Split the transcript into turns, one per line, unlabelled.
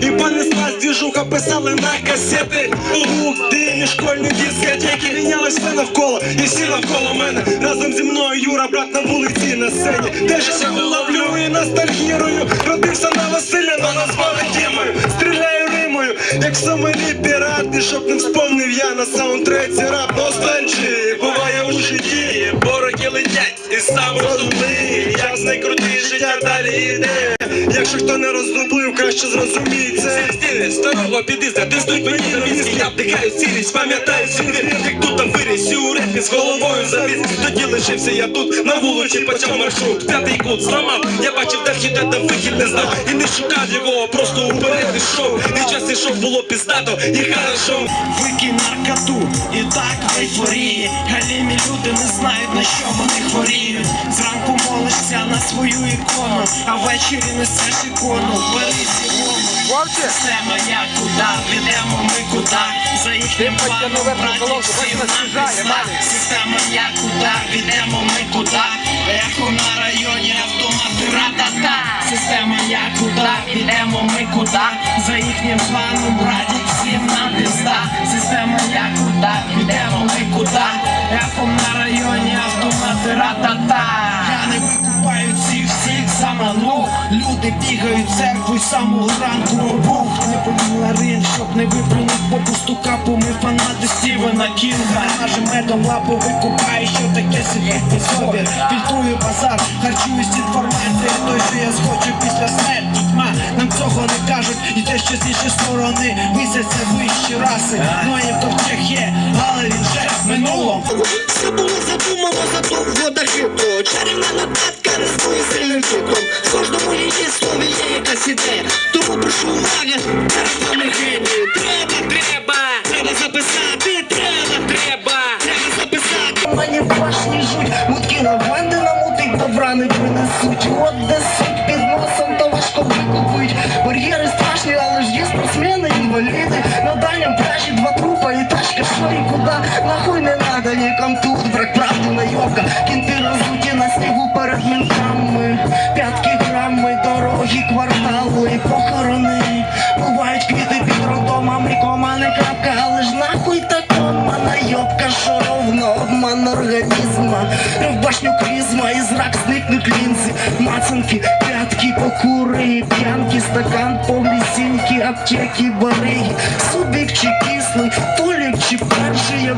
І понеслась двіжуха, писали на касети. Угу, дивні школьні дискотеки Мінялось все навколо, і всі навколо мене. Разом зі мною Юра, брат на вулиці на сцені. Теж себе ловлю і ностальгірую Родився на Василя, но назвали Дімою. Стріляю римою, як в Сомалі пірати Щоб не вспомнив я на саундтреці рап ностальджі Буває далі йде. Якщо хто не роздублив, краще зрозумій це.
Стіни старого підіза, диснуть мені на мізки. Я вдихаю цілість, пам'ятаю свій Як тут там виріс і у репі з головою завіз Тоді лишився я тут, на вулиці почав маршрут П'ятий кут зламав, я бачив де вхід, де вихід не знав І не шукав його, просто уперед ішов. І час ішов, було піздато і хорошо.
Викинь наркоту і так в ейфорії. Галімі люди не знають на що вони хворіють на свою ікону, а ввечері несеш ікону, бери сігону Система як куда, підемо ми куда За їхнім планом браті всім нам пізда Система як куда, підемо ми куда Ехо на районі автомати ратата. Система як куда, підемо ми куда За їхнім планом браті всім нам пізда Система як куда, підемо ми куда Ехо заманув Люди бігають в церкву й самого ранку обух Не поліз на ринг, щоб не виплюнуть попусту капу Ми фанати Стівена Кінга. Нажим медом лапу викупаю, що таке сидіти собі Фільтрую базар, харчуюсь інформацією. Той, що я схочу після смерті. Тьма, нам цього не кажуть. І те, що з іншої сторони Висяться вищі раси. Ноєм то втіх є, але він вже в минулому.
Все було задумано задовго до хиту. Чарівна нотатка рискує сильним циклом намутить, добра не принесуть От де суть. Під носом, то важко викупить Бар'єри страшні, але ж є спортсмени, інваліди На дальньому пляжі два трупа і тачка, що і куди Нахуй не надо? Нікам тут, брак правди найобка Кінти розуті на снігу перед мінками П'ятки грами, дорогі квартали, похорони Бувають квіти під роддомами, кома не крапка. Але ж нахуй такома найобка, що ровно обман організма В башню клізма і зрак зникнуть лінзи. Мацанки, п'ятки, покури, п'янки, стакан, повні сіньки, аптеки, бариги. Субік чи кислий, толік чи перший,